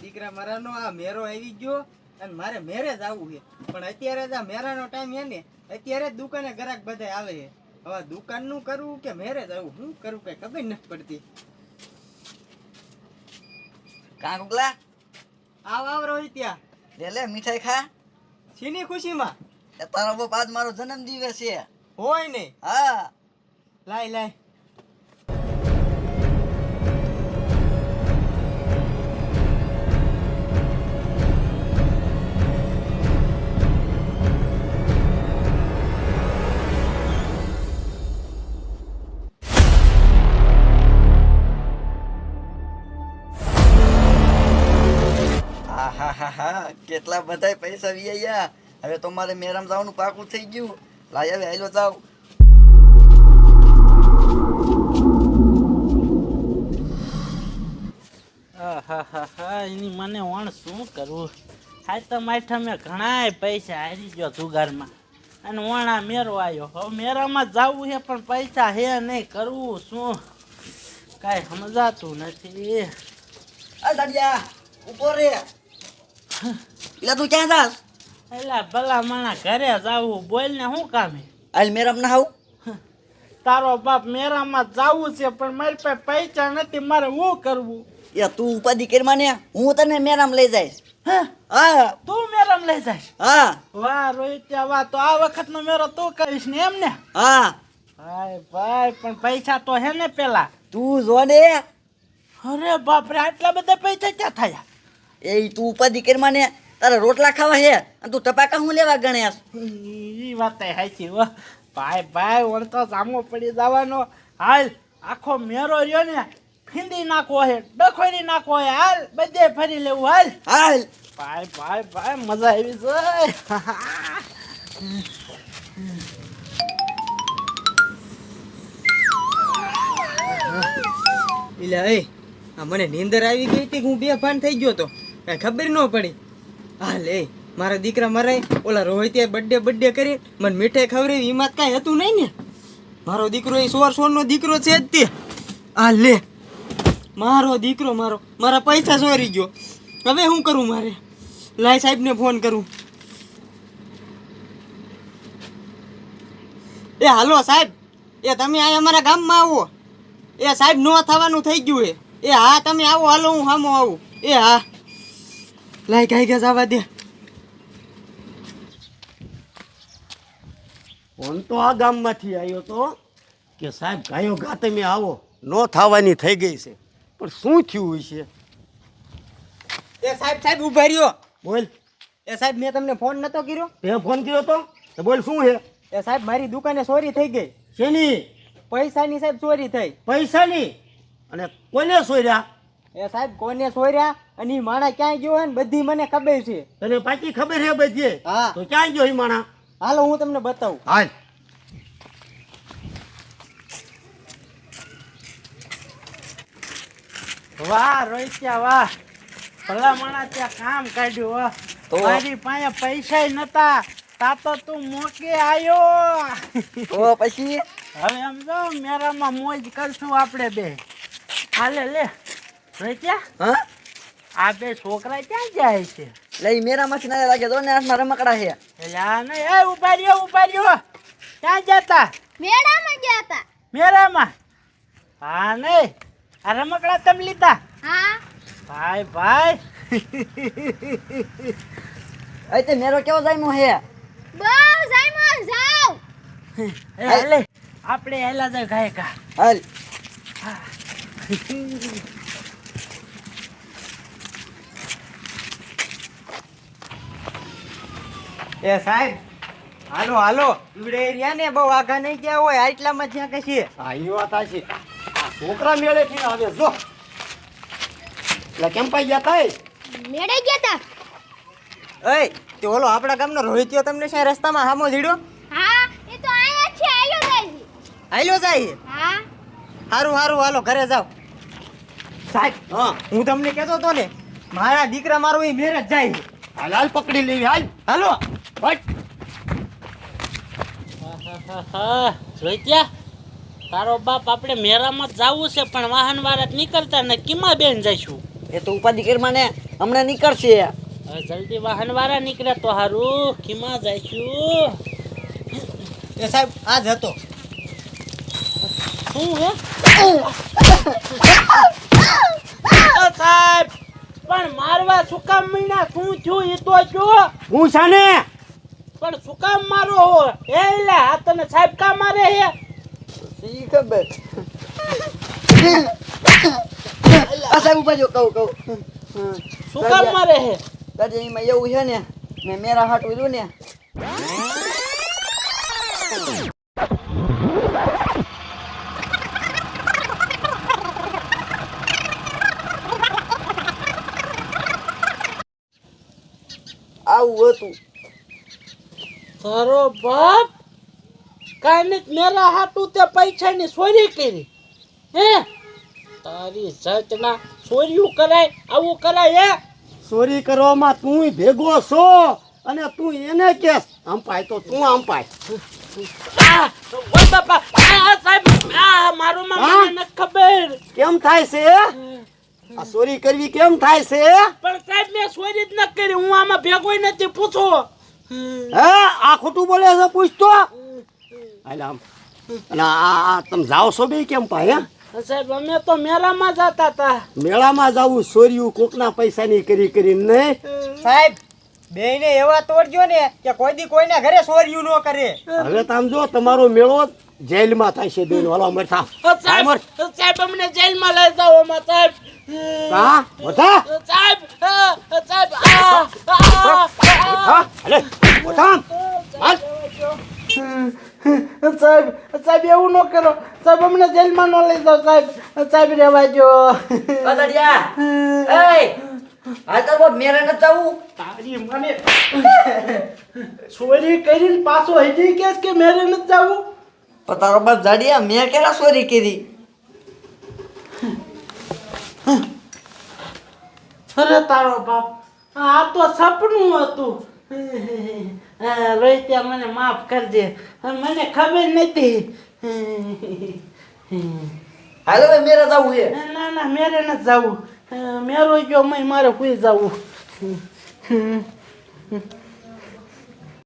દીકરા મારાનો આ મેરો આવી ગયો અને મારે મેરે જ આવવું છે. પણ અત્યારે જ આ મેરાનો ટાઈમ છે ને અત્યારે જ દુકાને ગ્રાહક બધા આવે છે. હવે દુકાનનું કરવું કે મેરે જ આવું? શું કરવું કઈ ખબર નથી પડતી. કાંકુકલા આવ આવ રોહિત ત્યાં લે લે મીઠાઈ ખા. છીની ખુશીમાં? તારો બાપ આજ મારો જન્મ દિવસ છે. હોય ને? હા. લાય લાય. હા કેટલા બધા પૈસા વ્યાયા હવે તો મારે મેરામ જવાનું પાકું થઈ ગયું. લાય હવે હાલો જાવ. એની મને વણ શું કરવું? આજ તો માઠા મેં ઘણાય પૈસા હારી ગયો જુગારમાં. અને વણા મેરો આવ્યો હવે મેરામાં જવું છે પણ પૈસા હે નહીં. કરવું શું? કાંઈ સમજાતું નથી. આ ઉપર રે. એટલે તું ક્યાં જાસ એટલે ભલા માણા ઘરે જાવું બોલ ને શું કામે? અલ મેરામ ના આવું? તારો બાપ મેરામાં જાવું છે પણ મારી પાસે પૈસા નથી મારે શું કરવું? એ તું ઉપાધિ કરી માને? હું તને મેરામ લઈ જઈશ. હા? હા. તું મેરામ લઈ જઈશ? હા. વાહ રોહિત વાહ. તો આ વખતનો મેરો તું કરીશ ને એમ ને? હા. ભાઈ ભાઈ પણ પૈસા તો હે ને પેલા? તું જો ને. અરે બાપરે આટલા બધા પૈસા ક્યાં થયા? એ તું ઉપાધિ કરી ને તારે રોટલા ખાવા હે અને તું ટપાકા હું લેવા ગણ્યાસ ઈ વાત હાચી હો. ભાઈ ભાઈ ઓણ તો સામો પડી જવાનો. હાલ આખો મેરો રહ્યો ને ફીંદી નાખો હે ડખોરી નાખો હે હાલ બધે ફરી લેવું હાલ. હાલ. ભાઈ ભાઈ ભાઈ મજા આવી છે. એટલે એ મને નીંદર આવી ગઈ હતી કે હું બે ફાન થઈ ગયો તો? કાંઈ ખબર ન પડી. હા લે, મારા દીકરા મારે, ઓલા રોહિતે બર્થડે બર્થડે કરી, મને મીઠાઈ ખવડાવી એમાં કાંઈ હતું નહીં ને? મારો દીકરો એ સોર સોરનો દીકરો છે જ તે. આ લે, મારો દીકરો મારો, મારા પૈસા સોરી ગયો. હવે શું કરું મારે? લાય સાહેબને ફોન કરું. એ હાલો સાહેબ, એ તમે અહીંયા અમારા ગામમાં આવો. એ સાહેબ, નો થવાનું થઈ ગયું એ એ હા, તમે આવો, હાલો, હું સામો આવું. એ હા. લાય ગાય ગયા જવા દે ફોન તો આ ગામમાંથી આવ્યો તો કે સાહેબ ગાયો ગા તમે આવો નો થવાની થઈ ગઈ છે પણ શું થયું છે એ સાહેબ સાહેબ ઊભા રહ્યો. બોલ. એ સાહેબ મેં તમને ફોન નતો કર્યો. તે ફોન કર્યો તો? તો બોલ શું છે એ સાહેબ મારી દુકાને ચોરી થઈ ગઈ. શેની? પૈસાની સાહેબ ચોરી થઈ. પૈસાની? અને કોને સોર્યા એ સાહેબ કોને સોર્યા અને માણા ક્યાં ગયો ને બધી મને ખબર છે. તને પાછી ખબર છે બધી? હા. તો ક્યાં ગયો માણા? હાલો હું તમને બતાવું. હાલ. વાહ રોહિત્યા વાહ. ભલા માણા ત્યાં કામ કાઢ્યું વાહ મારી પાસે પૈસા નતા. તા તો તું મોકે આયો. તો પછી? હવે એમ જો મેરામાં મોજ કરશું આપણે બે. હાલે લે. રોહિત્યા હા? આ બે છોકરા ક્યાં જાય છે? લઈ મેરામાંથી ના લાગે તો ને હાથમાં રમકડા છે. એટલે આ નહીં એ ઊભા રહ્યો ઊભા રહ્યો. ક્યાં જતા? મેળામાં ગયા હતા મેળામાં? હા નહીં આ રમકડા તમે લીધા. હા. ભાઈ ભાઈ. અહીં તે મેરો કેવો જાયમો હે બહુ જાયમો જાવ. એ હાલે આપણે હેલા જાય ગાયકા. હાલ. એ સાહેબ હાલો હાલો. ઈવડે રહ્યા ને બહુ આગા નહીં ગયા હોય આટલામાં જ્યાં કશી હા એ વાત આ છે છોકરા મેળે થી આવે જો. એટલે કેમ પાઈ ગયા તા મેળે ગયા તા? એ તે ઓલો આપણા ગામનો રોહિત્યો તમને શું રસ્તામાં હામો જીડ્યો હા એ તો આયા છે આયો જાય છે. હાલ્યો જાય હા. હારું હારું હાલો ઘરે જાવ સાહેબ હા. હું તમને કહેતો તો ને મારા દીકરા મારું એ મેરેજ જાય છે. હાલ હાલ પકડી લેવી હાલ. હાલો. તારો બાપ આપણે મેરામાં જવું છે પણ વાહન વાળા નીકળતા ને કીમાં બેન જઈશું? એ તો ઉપાધિ કરી ને હમણાં નીકળશે. જલ્દી વાહન વાળા નીકળે તો હારું ખીમા જઈશું? એ સાહેબ આ જ હતો. શું હે? સાહેબ! પણ મારવા શું કામ શું થયું એ તો જો? હું શાને પણ શું કામ મારો હો? હે લે આ તને સાહેબ કા મારે હે? સી ખબર. આ સાહેબ ઊભા જો કહું કહું. શું કામ મારે હે? દાદા એમાં એવું છે ને મેં મેરા હાટ ઉધું ને. આવું હતું. તારો બાપ કાનિક મેરા હાટું તે પૈસાની ચોરી કરી. હે? તારી સચના ચોર્યું કરાય આવું કરાય હે? ચોરી કરવામાં તું ભેગો છો અને તું એને કેસ આમ પાય તો તું આમ પાય. કેમ થાય છે? આ ચોરી કરવી કેમ થાય છે? પણ સાહેબ મેં ચોરી જ ન કરી હું આમાં ભેગોય નથી પૂછો. હે આ ખોટું બોલે છે પૂછતો હાલ આમ અને આ તમે જાઓ છો બે કેમ પા હે? સાહેબ અમે તો મેળામાં જતા હતા. મેળામાં જાવું ચોર્યું કોકના પૈસાની કરી કરીને નહીં. સાહેબ બેને એવા તોડજો ને કે કોઈ દી કોઈના ઘરે ચોર્યું ન કરે. હવે તામ જો તમારો મેળો જેલમાં થાય છે બેન. વાળા મરતા સાહેબ સાહેબ અમને જેલમાં લઈ જાઓ અમાર સાહેબ. હા? બધા? સાહેબ આ, સાહેબ આ, આ, હા અરે બધા? હાલ. સાહેબ સાહેબ એવું ન કરો. સાહેબ અમને જેલમાં ન લઈ જાઓ સાહેબ. સાહેબ રહેવા જો કદડિયા. એય હાલ તો મેરા ન જવું. તારી મને ચોરી કરીને પાછો હજી કે કે મેરે નથી જવું? પણ તારો બાપ જાડિયા મેં કેરા ચોરી કરી? અરે તારો બાપ. આ તો સપનું હતું. હા, રોહિત્યા મને માફ કરજે. મને ખબર નથી. હાલો ભાઈ મેરે જવું છે. ના ના મેરે નથી જવું. મેરો ગયો મેં મારે કોઈ જવું.